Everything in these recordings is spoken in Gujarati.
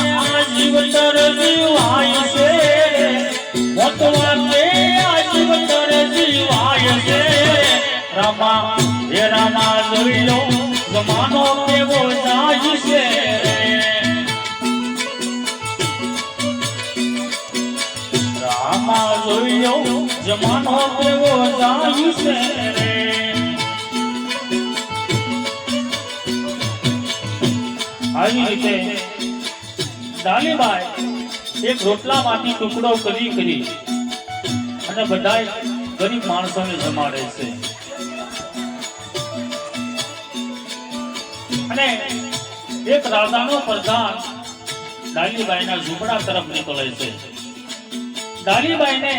આજીવતર જીવાય છે. મોતવા કે આજીવતર જીવાય છે. રામા, હે રામા, જોઈ લો, જમાનો કેવો જાય છે. રામા, જોઈ લો, જમાનો કેવો જાય રીતે ડાલીબાઈ એક રોટલામાંથી ટુકડો કરી કરી અને બધા ગરીબ માણસોને જમાડે છે. અને એક રાજાનો પ્રધાન ડાલીબાઈના ઝૂંપડા તરફ નીકળે છે. ડાલીબાઈને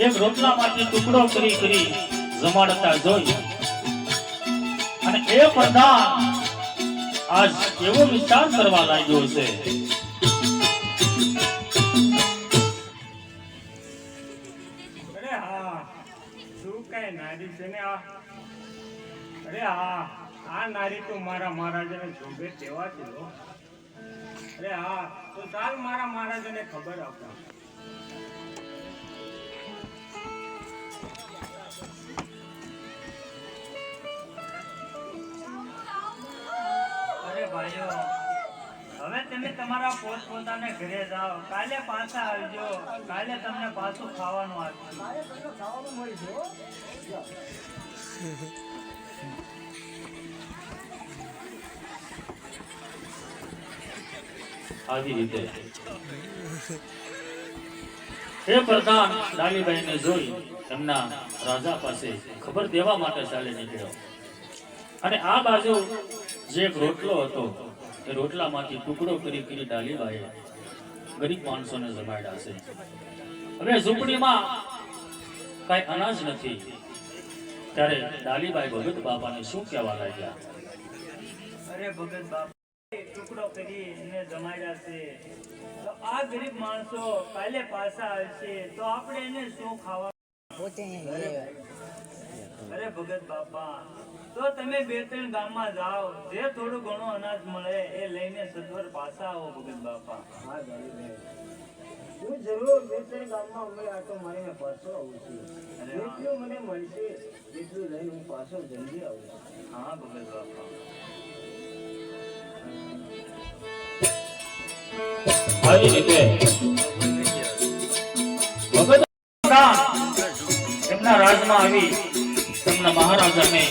એક રોટલામાંથી ટુકડો કરી કરી જમાડતા જોઈ અને એ પ્રધાન આજ એવો વિચાર કરવા લાગ્યો છે. નારી છે ને આ? અરે હા આ નારી તો મારા મહારાજાને જોબે તેવા છે લો અરે હા તો ચાલ મારા મહારાજાને ખબર આપતા અરે ભાઈઓ હવે તમે તમારા પોત પોતાને ઘરે જાઓ. કાલે પાછા આવજો. કાલે તમને પાછું ખાવાનું આપશું. આવી રીતે. એ પ્રધાન ડાલીબાઈને જોઈ એમના રાજા પાસે ખબર દેવા માટે ચાલે નીકળ્યો. અને આ બાજુ જે રોટલો હતો એ રોટલામાંથી ટુકડો કરી કરી ડાલી વાય ગરીબ માણસોને જમાડ્યા છે. હવે ઝૂંપડીમાં કાંઈ અનાજ નથી. ત્યારે ડાલીબાઈ ભગત બાપાને શું કહેવા લાગ્યા? અરે ભગત બાપા ટુકડો કરી એને જમાડ્યા છે. તો આ ગરીબ માણસો કાલે પાછા આવશે તો આપણે એને શું ખાવા? અરે ભગત બાપા તો તમે બે ત્રણ ગામમાં જાઓ જે થોડું ઘણું અનાજ મળે એ લઈને સત્વર પાછા આવો ભગત બાપા. હા હું જરૂર બે ત્રણ ગામમાં અમે આટો મારીને પાછો આવું છું. જેટલું મને મળશે એટલું લઈ હું પાછો જલ્દી આવું છું. હા ભગત બાપા. આવી રીતે તેમના મહારાજાને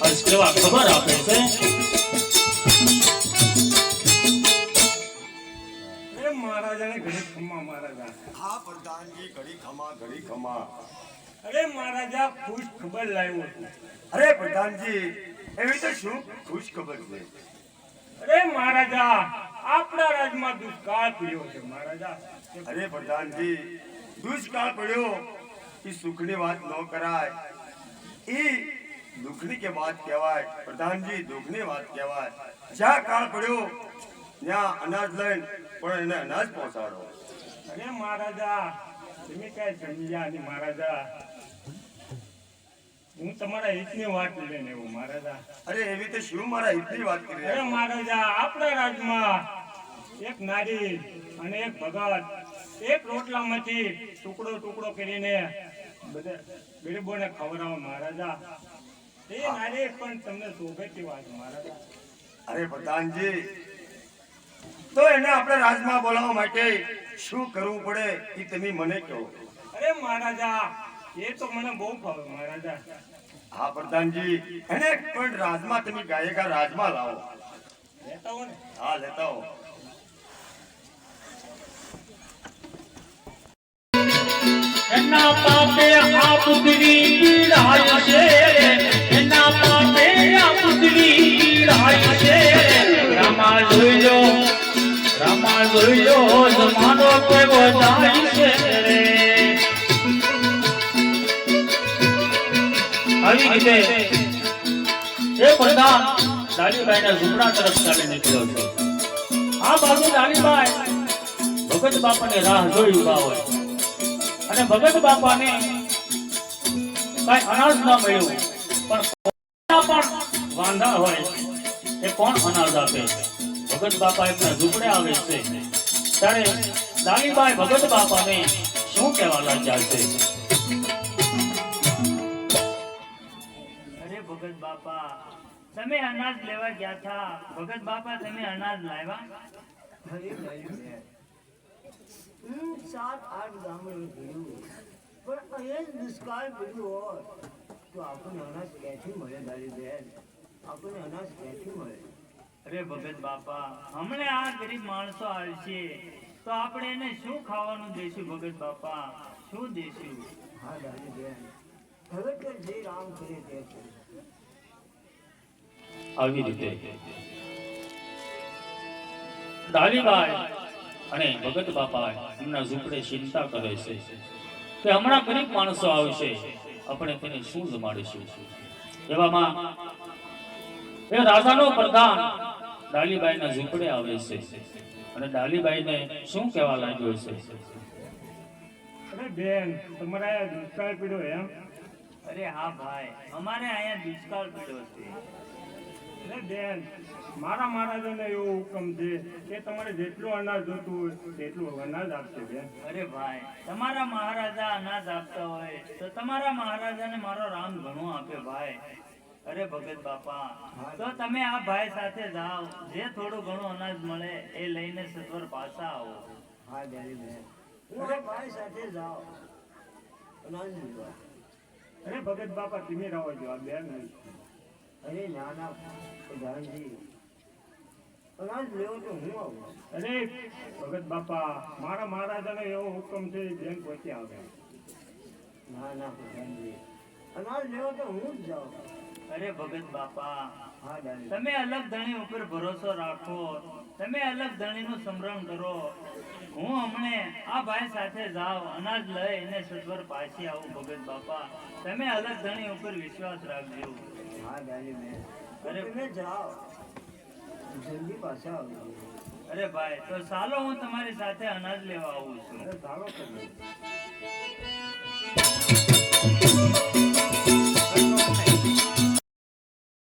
આજ કેવા ખબર આપે છે? અરે મહારાજાને ઘડી ખમ્મા મહારાજા. હા પ્રધાનજી ઘડી ખમા ઘડી ખમા. અરે મહારાજા ખુશ ખબર લાવ્યો છું અરે પ્રધાનજી એવી તો શું ખુશ ખબર છે? અરે મહારાજા આપણા રાજમાં દુષ્કાળ પડ્યો છે મહારાજા. અરે પ્રધાનજી દુષ્કાળ પડ્યો. એ સુખની વાત ન કરાય. એ દુઃખની કે વાત કહેવાય પ્રધાનજી દુઃખની વાત કહેવાય. જ્યાં કાળ પડ્યો ત્યાં અનાજ લઈને પણ એને અનાજ પહોંચાડો. અરે મહારાજા તમે કઈ સમજ્યા નહીં મહારાજા. હું તમારા હિતની વાત લઈને આવ્યો મહારાજા. અરે એવી તો શું મારા હિતની વાત કરી અરે મહારાજા આપણા રાજમાં એક નારી અને એક ભગત એક રોટલામાંથી ટુકડો ટુકડો કરીને બધા ગરીબોને ખવડાવો મહારાજા. એ નારી પણ તમને શોભેતી વાત મહારાજા. અરે પ્રધાનજી તો એને આપણે રાજમાં બોલાવવા માટે શું કરવું પડે એ તમે મને કહો. અરે મહારાજા એ તો મને બહુ ભાવે મહારાજા. હા પ્રધાનજી એને પણ રાજમાં તમે ગાયકા રાજમાં લાવો. લેતા હો ને. હા લેતા હો એના પાપે પુતળી પીડાય છે. એના માટે આ પુતળી પીડાય છે. રામા જોઈજો રામા જોઈજો જમાનો કેવો જાય છે આવી રીતે એ પ્રધાન ડાલીબાઈના ઝુંપડા તરફ ચાલી નીકળ્યો છે. આ બાજુ ડાલીબાઈ ભગત બાપાની રાહ જોઈ ઊભા હોય. અને ભગત બાપાને કઈ અનાજ ન મળ્યું. પણ પણ વાંધા હોય એ કોણ અનાજ આપે ભગત બાપા એમના ઝૂંપડે આવે છે. ત્યારે દાનીબાઈ ભગત બાપાને શું કહેવા લાગ્યા છે? ભગત બાપા, તમે અનાજ લેવા ગયા હતા. ભગત બાપા, તમે અનાજ લાવ્યા? સાત, આઠ ગામડે ફર્યું. પણ અહીંયા દુષ્કાળ બધું હોય તો આપણને અનાજ ક્યાંથી મળે તારી બેન? આપણને અનાજ ક્યાંથી મળે? અરે ભગત બાપા હમણે આ ગરીબ માણસો આવશે તો આપણે એને શું ખાવાનું દેશું ભગત બાપા? શું દેશું? હા તારી બેન. હવે તો જે રામ કરે તે આવી રીતે. દાલીબાઈ અને ભગત બાપા એમના ઝૂંપડે ચિંતા કરે છે. કે હમણાં ગરીબ માણસો આવશે. આપણે તેને શું જમાડીશું એવામાં એ રાજાનો પ્રધાન ડાલીબાઈના ઝૂંપડે આવે છે. અને ડાલીબાઈને શું કહેવા લાગ્યો છે? અરે બેન તમારે દુષ્કાળ પીડ્યો એમ? અરે હા ભાઈ અમારે અહીંયા દુષ્કાળ પીડ્યો છે. અરે બેન મારા મહારાજાને એવો હુકમ છે કે તમારે જેટલું અનાજ જોતું હોય તેટલું અનાજ આપશે બેન. અરે ભાઈ તમારા મહારાજા અનાજ આપતા હોય તો તમારા મહારાજાને મારો રામ ઘણો આપે ભાઈ. અરે ભગત બાપા તો તમે આ ભાઈ સાથે જાઓ જે થોડું ઘણું અનાજ મળે એ લઈને સત્વર પાછા આવો. હા તારી બેન. હું ભાઈ સાથે જાઓ અનાજ લેવા અરે ભગત બાપા તમે રહો જો આ બેન અરે નાના પ્રધાનજી અનાજ લેવો તો હું આવું? અરે ભગત બાપા મારા મહારાજાનો એવો હુકમ છે બેન પહોંચી આવે. ના ના પ્રધાનજી અનાજ લેવો તો હું જ જાઉં. અરે ભગત બાપા હા તમે અલગ ધણી ઉપર ભરોસો રાખો. તમે અલગ ધણીનું સંભ્રમ કરો. હું હમણે આ ભાઈ સાથે જાઉં અનાજ લઈ અને સત્વર પાછી આવું ભગત બાપા. તમે અલગ ધણી ઉપર વિશ્વાસ રાખજો. હા દાદી બેન અરે- તમે જાઓ જલ્દી પાછા આવજો અરે ભાઈ, તો ચાલો હું તમારી સાથે અનાજ લેવા આવું છું ચાલો તો બેન.